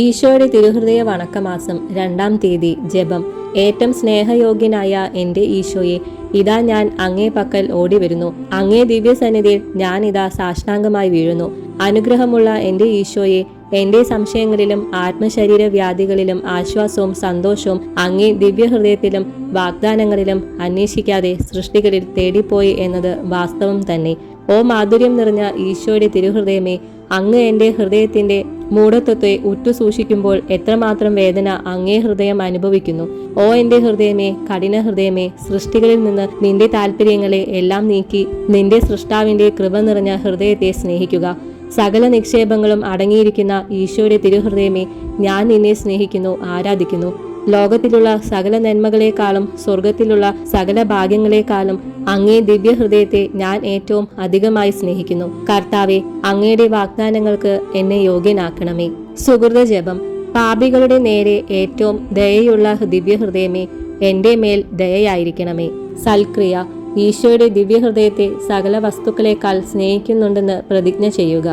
ഈശോയുടെ തിരുഹൃദയ വണക്കമാസം രണ്ടാം തീയതി ജപം. ഏറ്റവും സ്നേഹയോഗ്യനായ എന്റെ ഈശോയെ ഇതാ ഞാൻ അങ്ങേ പക്കൽ ഓടി വരുന്നു അങ്ങേ ദിവ്യസന്നിധിയിൽ ഞാൻ ഇതാ സാഷ്ടാംഗമായി വീഴുന്നു. അനുഗ്രഹമുള്ള എന്റെ ഈശോയെ എന്റെ സംശയങ്ങളിലും ആത്മശരീര വ്യാധികളിലും ആശ്വാസവും സന്തോഷവും അങ്ങേ ദിവ്യഹൃദയത്തിലും വാഗ്ദാനങ്ങളിലും അന്വേഷിക്കാതെ സൃഷ്ടികളിൽ തേടിപ്പോയി എന്നത് വാസ്തവം തന്നെ. ഓ മാധുര്യം നിറഞ്ഞ ഈശോയുടെ തിരുഹൃദയമേ അങ്ങ് എന്റെ ഹൃദയത്തിന്റെ മൂഢത്വത്തെ ഉറ്റുസൂക്ഷിക്കുമ്പോൾ എത്രമാത്രം വേദന അങ്ങേ ഹൃദയം അനുഭവിക്കുന്നു. ഓ എന്റെ ഹൃദയമേ കഠിന ഹൃദയമേ സൃഷ്ടികളിൽ നിന്ന് നിന്റെ താല്പര്യങ്ങളെ എല്ലാം നീക്കി നിന്റെ സൃഷ്ടാവിന്റെ കൃപ നിറഞ്ഞ ഹൃദയത്തെ സ്നേഹിക്കുക. സകല നിക്ഷേപങ്ങളും അടങ്ങിയിരിക്കുന്ന ഈശോയുടെ തിരുഹൃദയമേ ഞാൻ നിന്നെ സ്നേഹിക്കുന്നു ആരാധിക്കുന്നു. ലോകത്തിലുള്ള സകല നന്മകളെക്കാളും സ്വർഗത്തിലുള്ള സകല ഭാഗ്യങ്ങളെക്കാളും അങ്ങേ ദിവ്യഹൃദയത്തെ ഞാൻ ഏറ്റവും അധികമായി സ്നേഹിക്കുന്നു. കർത്താവെ അങ്ങയുടെ വാഗ്ദാനങ്ങൾക്ക് എന്നെ യോഗ്യനാക്കണമേ. സുഹൃത ജപം. പാപികളുടെ നേരെ ഏറ്റവും ദയയുള്ള ദിവ്യഹൃദയമേ എന്റെ മേൽ ദയയായിരിക്കണമേ. സൽക്രിയ. ഈശോയുടെ ദിവ്യഹൃദയത്തെ സകല വസ്തുക്കളെക്കാൾ സ്നേഹിക്കുന്നുണ്ടെന്ന് പ്രതിജ്ഞ ചെയ്യുക.